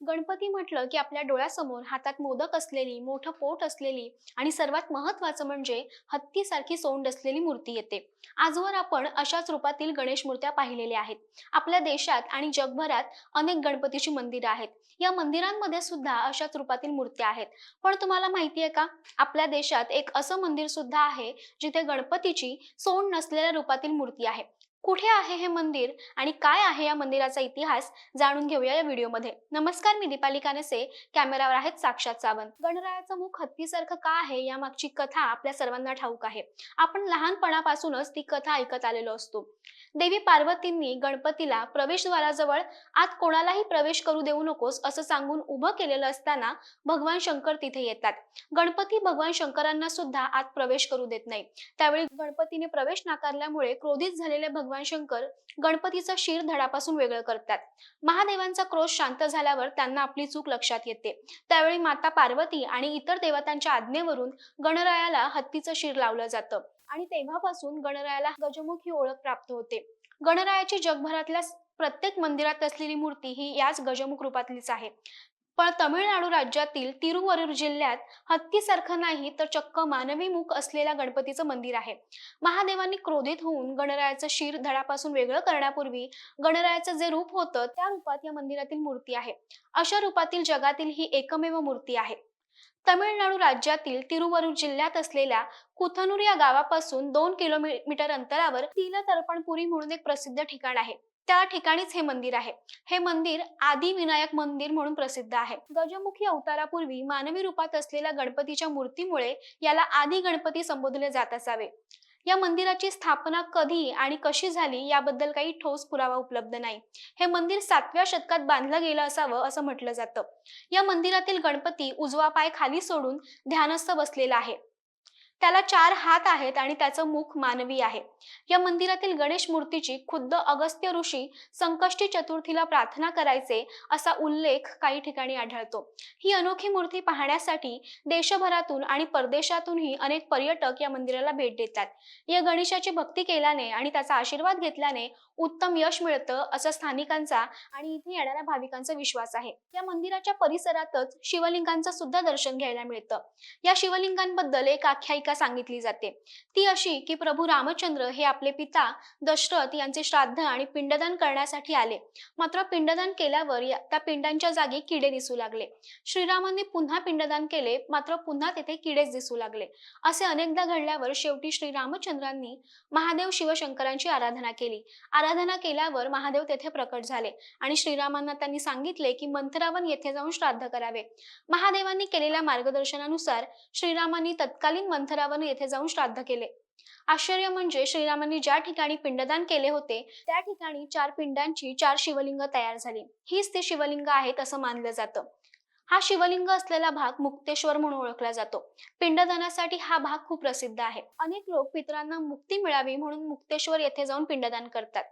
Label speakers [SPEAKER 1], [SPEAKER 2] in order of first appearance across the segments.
[SPEAKER 1] गणपती म्हटलं की आपल्या डोळ्यासमोर हातात मोदक असलेली मोठं पोट असलेली आणि सर्वात महत्वाचं म्हणजे हत्तीसारखी सोंड असलेली मूर्ती येते. आजवर आपण अशाच रूपातील गणेश मूर्त्या पाहिलेल्या आहेत. आपल्या देशात आणि जगभरात अनेक गणपतीची मंदिरं आहेत. या मंदिरांमध्ये सुद्धा अशाच रूपातील मूर्त्या आहेत. पण तुम्हाला माहिती आहे का? आपल्या देशात एक असं मंदिर सुद्धा आहे जिथे गणपतीची सोंड नसलेल्या रूपातील मूर्ती आहे. कुठे आहे हे मंदिर आणि काय आहे या मंदिराचा इतिहास जाणून घेऊया या व्हिडिओमध्ये. नमस्कार मी दीपाली कानसे कॅमेरावर आहेत साक्षात सावंत. गणरायाचं मुख हत्तीसारखं का आहे यामागची कथा आपल्या सर्वांना ठाऊक आहे. आपण लहानपणापासूनच ती कथा ऐकत आलेलो असतो. देवी पार्वतींनी गणपतीला प्रवेशद्वाराजवळ आत कोणालाही प्रवेश करू देऊ नकोस असं सांगून उभं केलेलं असताना भगवान शंकर तिथे येतात. गणपती भगवान शंकरांना सुद्धा आत प्रवेश करू देत नाही. त्यावेळी गणपतीने प्रवेश नाकारल्यामुळे क्रोधित झालेले भगवान भगवान शंकर गणपतीचं शिर धडापासून वेगळं करतात. महादेवांचा क्रोध शांत झाल्यावर त्यांना आपली चूक लक्षात येते. त्यावेळी माता पार्वती आणि इतर देवतांच्या आज्ञेवरून गणरायाला हत्तीचं शिर लावलं जातं आणि तेव्हापासून गणरायाला गजमुख ही ओळख प्राप्त होते. गणरायाची जगभरातल्या प्रत्येक मंदिरात असलेली मूर्ती ही याच गजमुख रूपातलीच आहे. पण तमिळनाडू राज्यातील तिरुवरूर जिल्ह्यात हत्तीसारखं नाही तर चक्क मानवी मुख असलेल्या गणपतीचं मंदिर आहे. महादेवांनी क्रोधित होऊन गणरायाचं शिर धडापासून वेगळं करण्यापूर्वी गणरायाचं जे रूप होतं त्या रूपात या मंदिरातील मूर्ती आहे. अशा रूपातील जगातील ही एकमेव मूर्ती आहे. तमिळनाडू राज्यातील तिरुवरूर जिल्ह्यात असलेल्या कुथनूर या गावापासून दोन किलोमीटर अंतरावर तिल तर्पणपुरी म्हणून एक प्रसिद्ध ठिकाण आहे. त्या ठिकाणीच हे मंदिर आहे. हे मंदिर आदि विनायक मंदिर म्हणून प्रसिद्ध आहे. गजमुखी अवतारापूर्वी मानवी रूपात असलेल्या गणपतीच्या मूर्तीमुळे याला आदि गणपती संबोधले जात असावे. या मंदिराची स्थापना कधी आणि कशी झाली याबद्दल काही ठोस पुरावा उपलब्ध नाही. हे मंदिर सातव्या शतकात बांधलं गेलं असावं असं म्हटलं जातं. या मंदिरातील गणपती उजवा पाय खाली सोडून ध्यानस्थ बसलेला आहे. त्याला चार हात आहेत आणि त्याचं मुख मानवी आहे. या मंदिरातील गणेश मूर्तीची खुद्द अगस्त्य ऋषी संकष्टी चतुर्थीला प्रार्थना करायचे असा उल्लेख काही ठिकाणी आढळतो. ही अनोखी मूर्ती पाहण्यासाठी देशभरातून आणि परदेशातूनही अनेक पर्यटक या मंदिराला भेट देतात. या गणेशाची भक्ती केल्याने आणि त्याचा आशीर्वाद घेतल्याने उत्तम यश मिळतं असं स्थानिकांचा आणि इथे येणाऱ्या भाविकांचा विश्वास आहे. या मंदिराच्या परिसरातच शिवलिंगांचं सुद्धा दर्शन घ्यायला मिळतं. या शिवलिंगांबद्दल एक आख्यायिका भूमिका सांगितली जाते. ती अशी की प्रभू रामचंद्र हे आपले पिता दशरथ यांचे श्राद्ध आणि पिंडदान करण्यासाठी आले. मात्र पिंडदान केल्यावर त्या पिंडांच्या जागी किडे दिसू लागले. श्रीरामांनी पुन्हा पिंडदान केले मात्र पुन्हा तेथे किडेच दिसू लागले. असे अनेकदा घडल्यावर शेवटी श्रीरामचंद्रांनी महादेव शिवशंकरांची आराधना केली. आराधना केल्यावर महादेव तेथे प्रकट झाले आणि श्रीरामांना त्यांनी सांगितले की मंथरावन येथे जाऊन श्राद्ध करावे. महादेवांनी केलेल्या मार्गदर्शनानुसार श्रीरामांनी तत्कालीन मंथरावन येथे जाऊन श्राद्ध केले. आश्चर्य म्हणजे श्रीरामांनी ज्या ठिकाणी पिंडदान केले होते त्या ठिकाणी चार पिंडांची चार शिवलिंग तयार झाली. हीच ते शिवलिंग आहेत असं मानलं जातं. हा शिवलिंग असलेला भाग मुक्तेश्वर म्हणून ओळखला जातो. पिंडदानासाठी हा भाग खूप प्रसिद्ध आहे. अनेक लोक पितरांना मुक्ती मिळावी म्हणून मुक्तेश्वर येथे जाऊन पिंडदान करतात.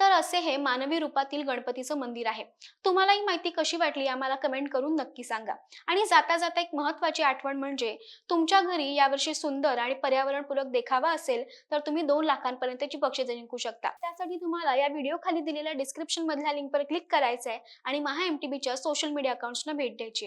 [SPEAKER 1] तर असे हे मानवी रूपातील गणपतीचं मंदिर आहे. तुम्हाला ही माहिती कशी वाटली आम्हाला कमेंट करून नक्की सांगा. आणि जाता जाता एक महत्वाची आठवण म्हणजे तुमच्या घरी यावर्षी सुंदर आणि पर्यावरणपूरक देखावा असेल तर तुम्ही दोन लाखांपर्यंतची बक्षिसे जिंकू शकता. त्यासाठी तुम्हाला या व्हिडिओ खाली दिलेल्या डिस्क्रिप्शन मधल्या लिंकवर क्लिक करायचंय आणि महा एमटीबीच्या सोशल मीडिया अकाउंट्सना भेट द्यायची